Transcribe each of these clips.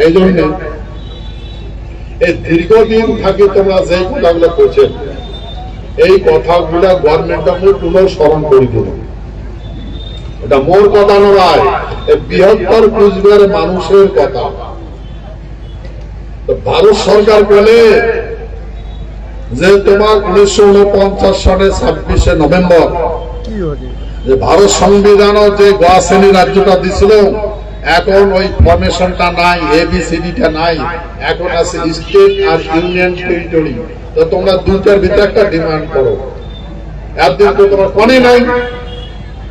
এই জন্য দীর্ঘদিন থাকি তোমরা যে করছেন এই করে এটা মোর কথা নয় বৃহত্তর কুচবিহারের মানুষের কথা। ভারত সরকার বলে যে তোমার উনিশশো উনপঞ্চাশ সালে ছাব্বিশে নভেম্বর, যে ভারত সংবিধান যে গোয়া শ্রেণি রাজ্যটা দিছিল এখন ওই ফরমেশনটা নাই এবিসিডিটা নাই। এখন আছে স্টেট আর ইউনিয়ন টেরিটরি তো তোমরা দুইটার ভিতরে একটা ডিমান্ড করো। একদিন তো তোমার কোনে নাই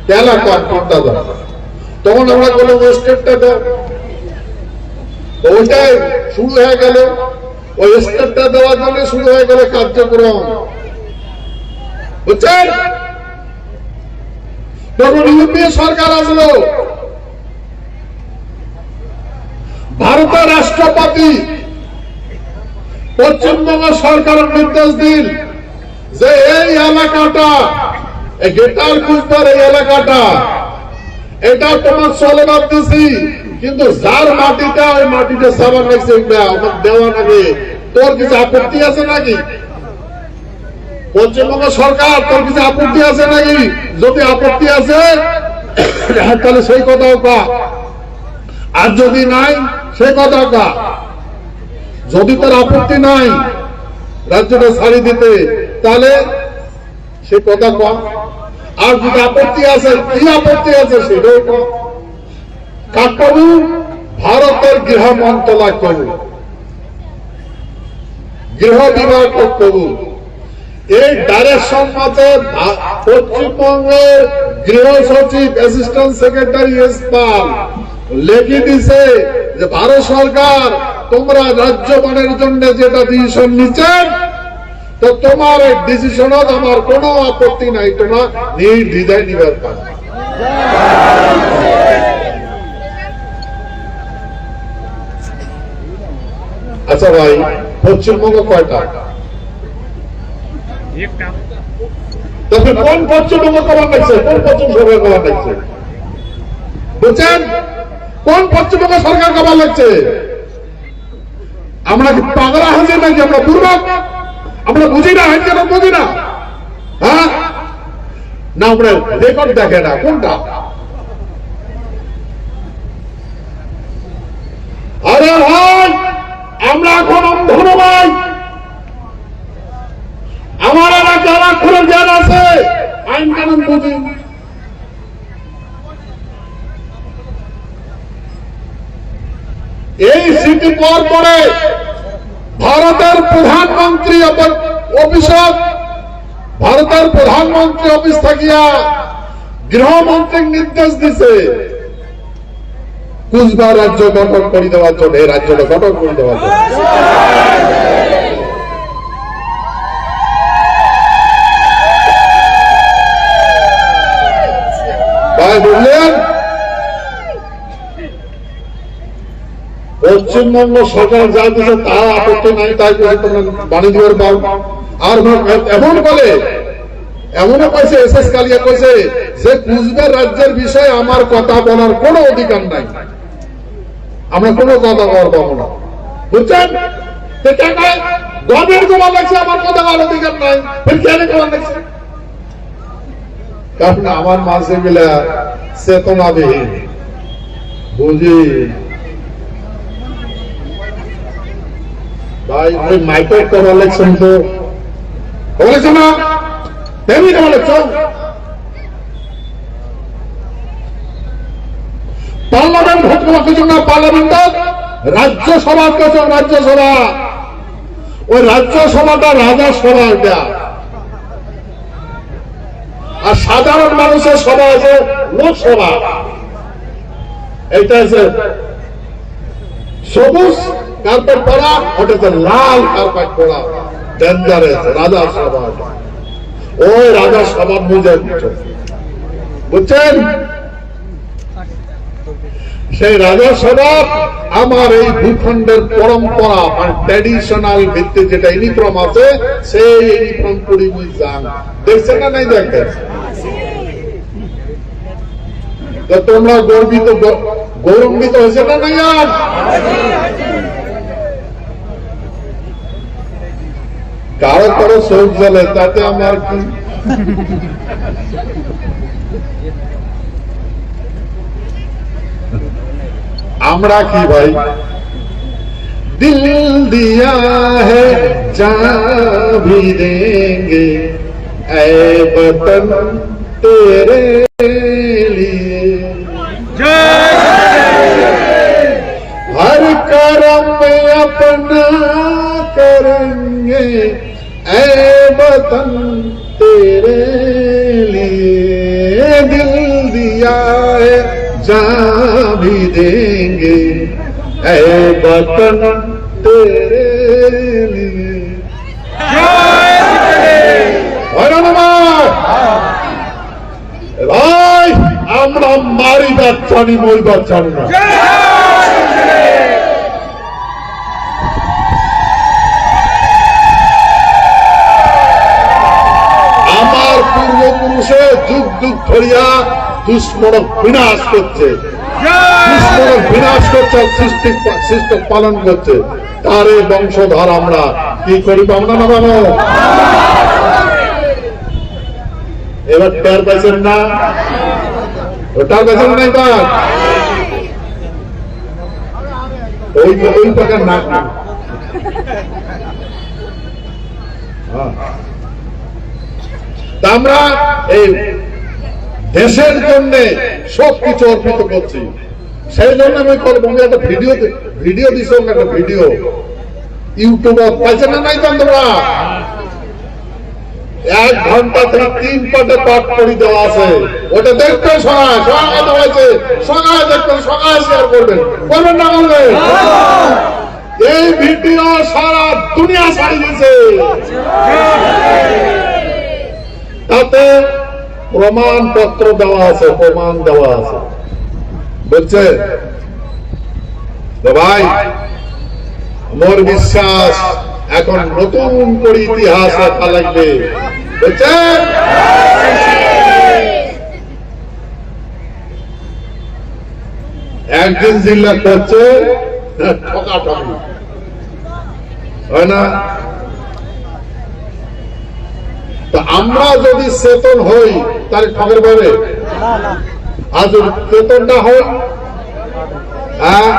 কেন কোনটা দাও। তখন আমরা বললাম, ওই স্টেটটা দাও। ওইটাই শুরু হয়ে গেল। ওই স্টেটটা দেওয়ার জন্য শুরু হয়ে গেল কার্যক্রম। বুঝছেন? তখন ইউপিএ সরকার আসলো। ভারতের রাষ্ট্রপতি, পশ্চিমবঙ্গ সরকারের নির্দেশ দিন যে এই এলাকাটা গেটার কুচবার এই এলাকাটা, এটা তোমার চলবার দিছি, কিন্তু যার মাটিটা, ওই মাটিটা সাবান লাগছে আমার দেওয়া নাকি? তোর কিছু আপত্তি আছে নাকি? পশ্চিমবঙ্গ সরকার, তোর কিছু আপত্তি আছে নাকি? যদি আপত্তি আছে, তাহলে সেই কথাও কা আর যদি নাই সেই কথাটা যদি তোর আপত্তি নাই রাজ্যটা ছাড়ি দিতে, তাহলে সে কথা কম আর যদি আপত্তি আছে, কি আপত্তি আছে সেটাও কাক ভারতের গৃহ মন্ত্রণালয় কবু গৃহ বিভাগ কবু এই ডাইরেকশন মতে পশ্চিমবঙ্গের গৃহ সচিব অ্যাসিস্ট্যান্ট সেক্রেটারি এস লেখি দিছে যে ভারত সরকার তোমরা রাজ্য বানের জন্য যেটা ডিসিশন নিচ্ছেন তো তোমার এই ডিসিশনত আমার কোনো আপত্তি নাই, তোমরা নির্দ্বিধায় নিবার পারবে আচ্ছা ভাই পশ্চিমবঙ্গ কয়টা? তবে কোন পশ্চিমবঙ্গ কবার লাগছে, কোন পশ্চিম সরকার কবার লাগছে? বুঝছেন? কোন পশ্চিমবঙ্গ সরকার কবার লাগছে? আমরা কি পাগলা হয়েছে নাকি আমরা দুর্বল? আমরা বুঝি না হয়েছে না বুঝি না? হ্যাঁ? না, আমরা রেকর্ড দেখে না, কোনটা? আরে ভাই, আমরা এখন অন্ধন ভাই আমার এলাকার আক্ষরের জ্ঞান আছে, আইন কানুন বুঝি। সিটি পর পরে ভারতের প্রধানমন্ত্রী অফিসত ভারতের প্রধানমন্ত্রী অফিস থাকিয়া গৃহমন্ত্রী নির্দেশ দিছে। কুচবিহার রাজ্য গঠন করে দেওয়ার জন্য, এই রাজ্যটা গঠন করে দেওয়ার জন্য। বুঝলেন? পশ্চিমবঙ্গ সরকার যা দিচ্ছে তা আপত্তি নাই, তাই করে তোমরা আর এমন বলে, এমনও কয়েছে এস এস কালিয়া কয়েছে যে কুচবিহার রাজ্যের বিষয়ে আমার কথা বলার কোনো অধিকার নাই। আমরা কোনো কথা বলার পাবো না। বুঝছেন? আমার কথা বলার অধিকার নাই। মাঝে মিলে চেতনাবিহীন। বুঝি? ভাই পার্লামেন্ট ভোট করা কিছু না, পার্লামেন্ট রাজ্যসভা ওই রাজ্যসভাটা রাজা সভা এটা। আর সাধারণ মানুষের সভা আছে, লোকসভা। এটা আছে সবুজ কার্পেট পরা ওটাতে লাল কার্পেট পরা ডেঞ্জারাস রাজা ওটা। ওই রাজা সভা বুঝে বুঝছেন? সেই রাজা সভা আমার এই ভূখণ্ডের পরম্পরা মানে ট্র্যাডিশনাল ভিত্তি যেটা ইউনিফর্ম আছে, সেই ইউনিফর্ম মুই যান দেখছেন না নাই দেখেন? তো তোমরা গর্বিত গৌরবান্বিত হয়েছে না নাই আর काळो काळो सोप जालो तात्या मार्की आमरा की भाई। दिल दिया है जहाँ भी देंगे। ऐ वतन तेरे लिए। जय हर कर्म अपना देंगे ऐ वतन तेरे लिए ধন্যবাদ ভাই আমরা মারি বাচ্চানি মই বাচ্চানি না যুগ যুগ ধরিয়া দুশ্মন বিনাশ করছে বিনাশ করছে সৃষ্টি সৃষ্টি পালন করছে। তার এই বংশধর আমরা কি করি আমরা না বাবা এবার টের পাইছেন না? ওটা পেছন নাই তার ওই ওই টাকার নাক না। হ্যাঁ। আমরা এই দেশের জন্য সব কিছু অর্পিত করছি। সেই জন্য আমি আমি একটা ভিডিও ভিডিও দিছি একটা ভিডিও ইউটিউবে পাইছে না নাই তোমরা এক ঘণ্টা থেকে তিন পাটে পাঠ করে দেওয়া আছে। ওটা দেখতে সকাল সকাল দেওয়া সকাল দেখতে সকাল শেয়ার করবেন। করবেন না করবেন এই ভিডিও সারা দুনিয়া ছাড়ি দিয়েছে। তাতে প্রমাণ পত্র দেওয়া আছে, প্রমাণ দেওয়া আছে। বলছে ভাই মোর বিশ্বাস, এখন নতুন করে ইতিহাস লেখা লাগবে। বুঝছেন? একদিন জিল্লা করছে হয় না তা আমরা যদি চেতন হই, তাহলে ঠকের পাবে আর যদি চেতন না হই। হ্যাঁ?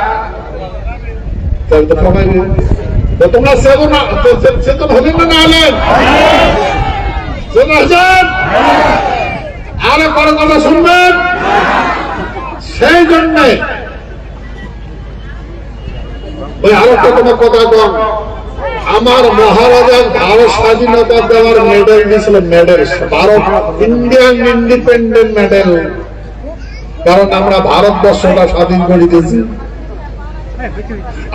তো ঠকাইবে তোমরা চেতন চেতন না হলেন চেতন হয়েছেন কথা শুনবেন। সেই জন্যে ওই আরেকটা তোমার কথা কম আমার মহারাজা ভারত স্বাধীনতা দেওয়ার মেডেল দিয়েছিল medal Bharat Indian independent medal কারণ আমরা ভারতবর্ষটা স্বাধীন করে দিয়েছি।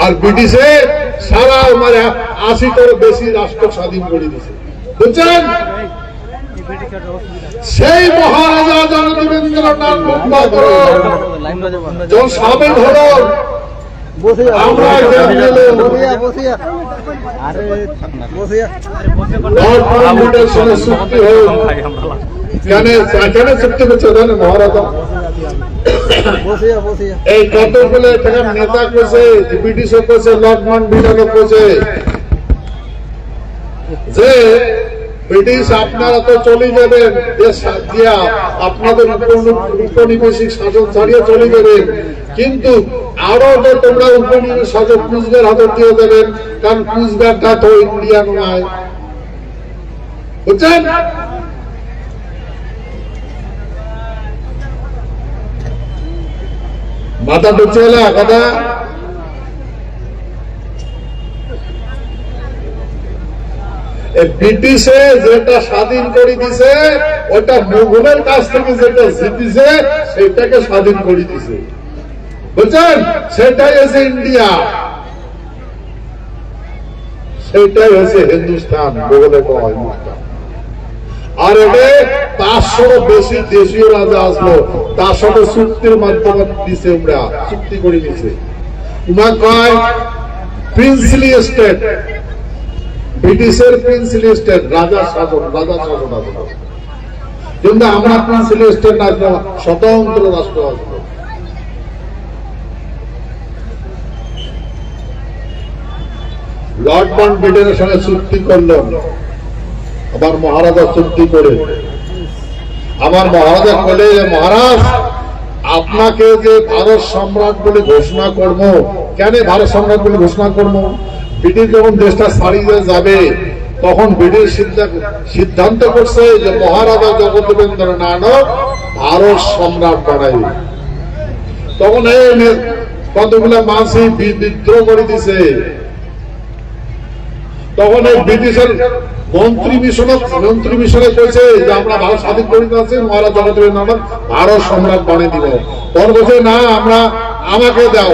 আর ব্রিটিশে সারা মানে আশি করে বেশি রাষ্ট্র স্বাধীন করে দিয়েছে। বুঝছেন? সেই মহারাজা জগদীন্দ্রনাথ মুখপাত্র যখন সাবেক হলো মহারাজা? এই কতগুলো এখানে নেতা ব্রিটিশও যে ব্রিটিশ আপনারা তো চলে যাবেন দেশ দিয়া আপনাদের উপনিবেশিক শাসন ছাড়িয়ে চলে যাবেন। কিন্তু আরও যে তোমরা উপনিবেশ শাসক কুচবিহার হাতে দিয়ে দেবেন, কারণ কুচবিহারটা তো ইন্ডিয়ান নয়। বুঝছেন? মাথা ঢুকছে হলে কথা। ব্রিটিশে যেটা স্বাধীন করে দিছে, ওটা মুঘলের কাছ থেকে যেটা জিতিছে, সেটাকে স্বাধীন করে দিছে। বুঝছেন? সেটাই হচ্ছে ইন্ডিয়া সেটাই হচ্ছে হিন্দুস্তান মুঘলে কয় আর এটা পাঁচশো বেশি দেশীয় রাজা আসলো। তার সাথে চুক্তির মাধ্যমে দিছে আমরা চুক্তি করে দিছে উমা কয় প্রিন্সলি স্টেট ব্রিটিশের প্রিন্সলি স্টেট রাজা শাসন রাজা শাসন আসলো কিন্তু আমরা প্রিন্সলি স্টেট আসব স্বতন্ত্র রাষ্ট্র আসব লর্ড মন্ট ব্রিটেনের সঙ্গে চুক্তি করল আবার মহারাজা চুক্তি করে। আমার মহারাজা বলে মহারাজ, আপনাকে যে ভারত সম্রাট বলে ঘোষণা করব, কেন ভারত সম্রাট বলে ঘোষণা করব? ব্রিটিশ যখন দেশটা ছাড়িয়ে যাবে, তখন ব্রিটিশ সিদ্ধান্ত করছে যে মহারাজা জগদেবেন্দ্র নানক ভারত সম্রাট বানাইবে। তখন এই কতগুলা মাসি বিদ্রোহ করে দিছে। তখন এই ব্রিটিশের মন্ত্রী মিশনে মন্ত্রী মিশনে কইছে যে আমরা ভারত স্বাধীন করিতে আছি মহারাজ জগতের নাটক ভারত সম্রাট বানিয়ে দিব। তখন বলছে, না, আমরা, আমাকে দাও।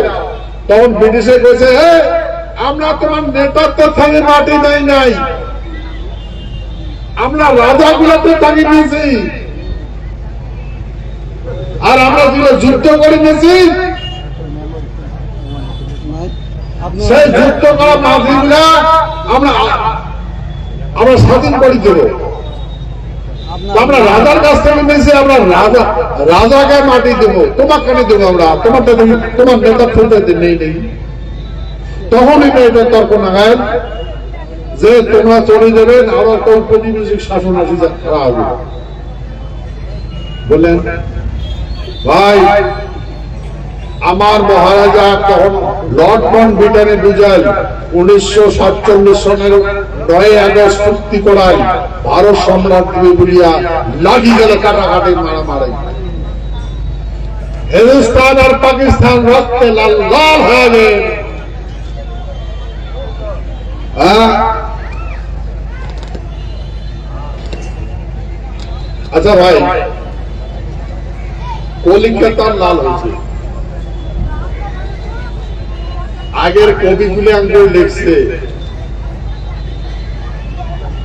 তখন ব্রিটিশে কইছে হে আমরা তোমার নেতৃত্ব থেকে, মাটি নাই নাই। আমরা রাজা গুলাতে থাকি নিয়েছি আর আমরা যুদ্ধ করে নিয়েছি। সেই যুদ্ধ করা মাঝিগুলা আমরা আমরা স্বাধীন করে দেব। আমরা রাজার কাছ থেকে নিয়েছি আমরা রাজা রাজাকে মাটি দেবো। তোমার কেন দেবো আমরা। তোমার তোমার নেতা ফুলতে নেই নেই। তখন এটা এটা তর্ক নাগায় যে তোমরা চলে যাবে আরও একটা উপনিবেশিক শাসন আসি করা হবে। বললেন ভাই আমার মহারাজা তখন লর্ড মন ব্রিটেনে বুঝাল উনিশশো সাতচল্লিশ সনের নয় আগস্ট চুক্তি করায় ভারত সম্রাট বলিয়া লাগি গেল কাটাকাটি মারামারি হিন্দুস্তান আর পাকিস্তান রক্তে লাল লাল হয়ে গেল। হ্যাঁ? আচ্ছা ভাই, কলিকাতার লাল হয়েছে। আগের কবিগুলি আঙ্গুল লিখছে।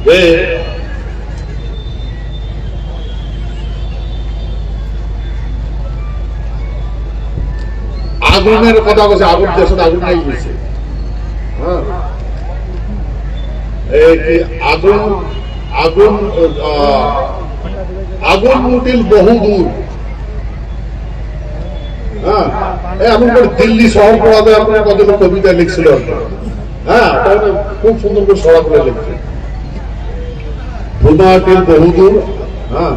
যে আগুনের কথা বলছে আগুন দেশে আগুন নাই গেছে হ্যাঁ। এই আগুন আগুন আগুন মুটিল বহু দূর হ্যাঁ। দিল্লি শহর পড়াতে আপনার কবিতা লিখছিল? হ্যাঁ তাহলে খুব সুন্দর করে করে লিখছে। বহুদূর হ্যাঁ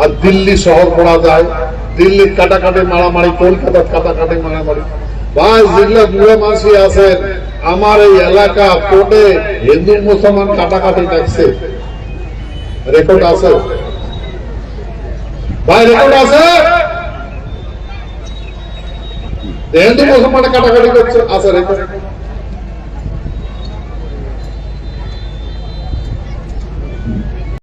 আর দিল্লি শহর পড়া যায়। মারামারি, কলকাতার কাটাকাটি মারামারি। ভাই যেগুলা বুড়া মাসি আছেন। আমার এই এলাকা কোর্টে হিন্দু মুসলমান কাটাকাটি দেখছে রেকর্ড আছে? ভাই রেকর্ড আছে? হিন্দু মুসলমান কাটাকাটি করছে আছে রেকর্ড